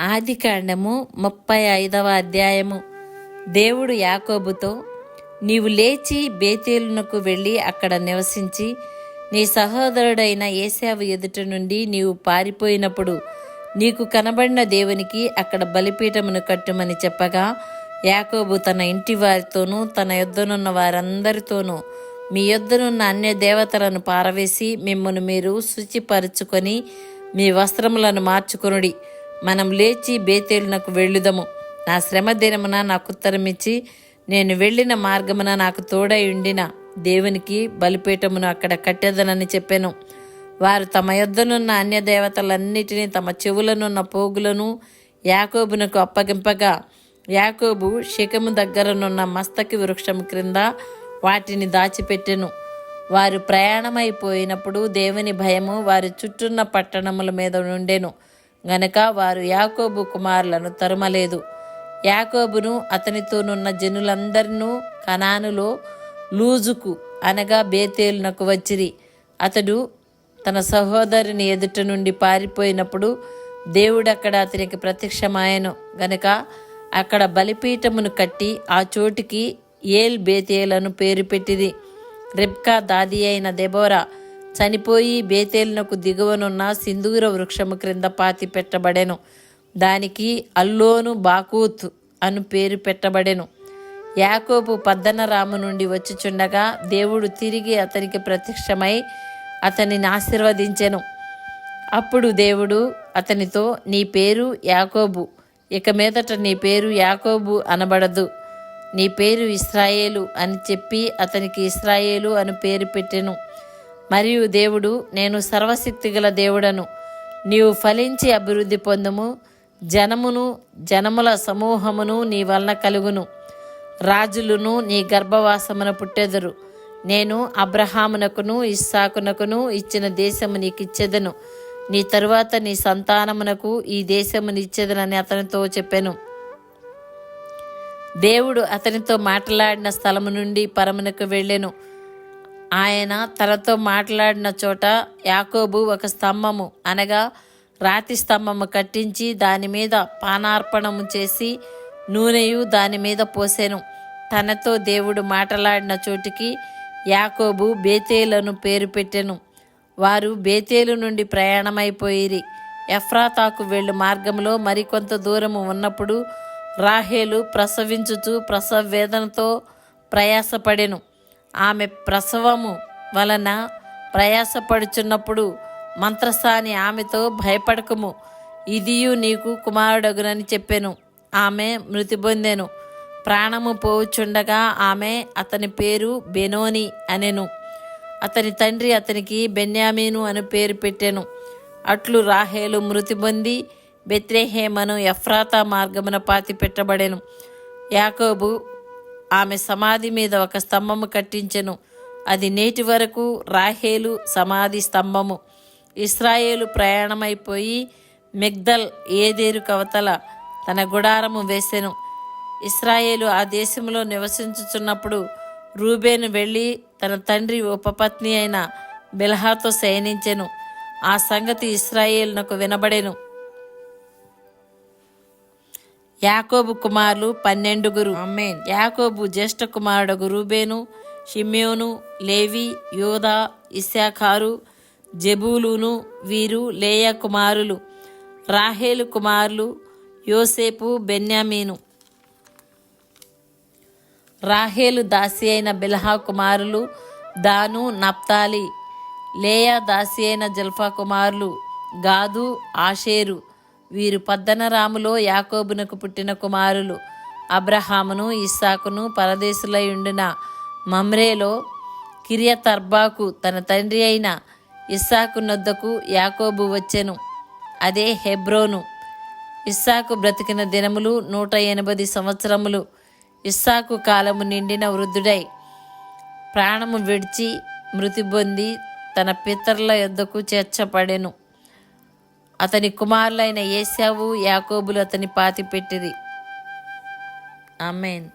ఆది కాండము ముప్పై ఐదవ అధ్యాయము. దేవుడు యాకోబుతో నీవు లేచి బేతేలునకు వెళ్ళి అక్కడ నివసించి నీ సహోదరుడైన ఏసావు ఎదుట నుండి నీవు పారిపోయినప్పుడు నీకు కనబడిన దేవునికి అక్కడ బలిపీఠమును కట్టుమని చెప్పగా యాకోబు తన ఇంటి వారితోనూ తన యొద్దనున్న వారందరితోనూ మీ యొద్దనున్న అన్య దేవతలను పారవేసి మిమ్మల్ని మీరు శుచిపరుచుకొని మీ వస్త్రములను మార్చుకొనుడి. మనం లేచి బేతేలునకు వెళ్ళుదము. నా శ్రమ దినమున నాకు ఉత్తరమిచ్చి నేను వెళ్ళిన మార్గమున నాకు తోడై ఉండిన దేవునికి బలిపీఠమును అక్కడ కట్టేదనని చెప్పాను. వారు తమ యొద్దనున్న అన్య దేవతలన్నిటినీ తమ చెవులనున్న పోగులను యాకోబునకు అప్పగింపగా యాకోబు శిఖము దగ్గరనున్న మస్తకి వృక్షం క్రింద వాటిని దాచిపెట్టెను. వారు ప్రయాణమైపోయినప్పుడు దేవుని భయము వారి చుట్టూన్న పట్టణముల మీద నుండెను. గనక వారు యాకోబు కుమారులను తరుమలేదు. యాకోబును అతనితోనున్న జనులందరినూ కనానులో లూజుకు అనగా బేతేలునకు వచ్చిరి. అతడు తన సహోదరుని ఎదుట నుండి పారిపోయినప్పుడు దేవుడక్కడ అతనికి ప్రత్యక్షమాయను. గనక అక్కడ బలిపీఠమును కట్టి ఆ చోటికి ఏల్ బేతేలను పేరు పెట్టింది రెబ్కా దాది అయిన దెబోరా చనిపోయి బేతేలినకు దిగువనున్న సింధూర వృక్షము క్రింద పాతి పెట్టబడెను. దానికి అల్లోను బాకూత్ అను పేరు పెట్టబడెను. యాకోబు పద్దనరాము నుండి వచ్చిచుండగా దేవుడు తిరిగి అతనికి ప్రత్యక్షమై అతనిని ఆశీర్వదించెను. అప్పుడు దేవుడు అతనితో నీ పేరు యాకోబు ఇక మీదట నీ పేరు యాకోబు అనబడదు. నీ పేరు ఇస్రాయేలు అని చెప్పి అతనికి ఇస్రాయేలు అని పేరు పెట్టెను. మరియు దేవుడు నేను సర్వశక్తిగల దేవుడను. నీవు ఫలించి అభివృద్ధి పొందుము. జనమును జనముల సమూహమును నీ వలన కలుగును. రాజులను నీ గర్భవాసమున పుట్టెదరు. నేను అబ్రహామునకును ఇస్సాకునకును ఇచ్చిన దేశము నీకు ఇచ్చేదను నీ తరువాత నీ సంతానమునకు ఈ దేశమునిచ్చేదనని అతనితో చెప్పాను. దేవుడు అతనితో మాట్లాడిన స్థలము నుండి పరమునకు వెళ్ళెను. ఆయన తనతో మాట్లాడిన చోట యాకోబు ఒక స్తంభము అనగా రాతి స్తంభము కట్టించి దాని మీద పానార్పణము చేసి నూనెయు దాని మీద పోసెను. తనతో దేవుడు మాట్లాడిన చోటికి యాకోబు బేతేలను పేరు పెట్టెను. వారు బేతేలు నుండి ప్రయాణమైపోయిరి. ఎఫ్రాతాకు వెళ్ళు మార్గంలో మరికొంత దూరము ఉన్నప్పుడు రాహేలు ప్రసవించుచు ప్రసవ వేదనతో ప్రయాసపడెను. ఆమె ప్రసవము వలన ప్రయాసపడుచున్నప్పుడు మంత్రస్థాని ఆమెతో భయపడకము. ఇదియు నీకు కుమారుడగునని చెప్పాను. ఆమె మృతి పొందెను. ప్రాణము పోవుచుండగా ఆమె అతని పేరు బెనోని అనెను. అతని తండ్రి అతనికి బెన్యామీను అని పేరు పెట్టాను. అట్లు రాహేలు మృతి పొంది బెత్రేహేమను ఎఫ్రాతా మార్గమున పాతి పెట్టబడెను యాకోబు ఆమె సమాధి మీద ఒక స్తంభము కట్టించెను. అది నేటి వరకు రాహేలు సమాధి స్తంభము. ఇస్రాయేలు ప్రయాణమైపోయి మిగ్దల్ ఏదేరు కవతల తన గుడారము వేసెను. ఇస్రాయేలు ఆ దేశంలో నివసించుచున్నప్పుడు రూబేను వెళ్ళి తన తండ్రి ఉపపత్ని అయిన బిల్హాతో శయనించెను. ఆ సంగతి ఇస్రాయేలునకు వినబడెను. యాకోబు కుమారులు పన్నెండుగురు. అమ్మేన్ యాకోబు జ్యేష్ఠ కుమారుడు రూబేను షిమ్యోను లేవి యోధా ఇస్సాఖారు జబూలును వీరు లేయ కుమారులు. రాహేలు కుమారులు యోసేపు బెన్యామీను. రాహేలు దాసి అయిన బిల్హా కుమారులు దాను నప్తాలి లేయా దాసి అయిన జల్ఫా కుమారులు గాదు ఆషేరు. వీరు పద్దనరాములో యాకోబునకు పుట్టిన కుమారులు. అబ్రహామును ఇస్సాకును పరదేశులై ఉండిన మమ్రేలో కిరియతర్బాకు తన తండ్రి అయిన ఇస్సాకు నొద్దకు యాకోబు వచ్చెను. అదే హెబ్రోను. ఇస్సాకు బ్రతికిన దినములు నూట ఎనభై సంవత్సరములు. ఇస్సాకు కాలము నిండిన వృద్ధుడై ప్రాణము విడిచి మృతి పొంది తన పితరుల యొద్దకు చేర్చబడెను. అతని కుమారులైన ఏసావు యాకోబులు అతని పాతి పెట్టిరి ఆమెన్.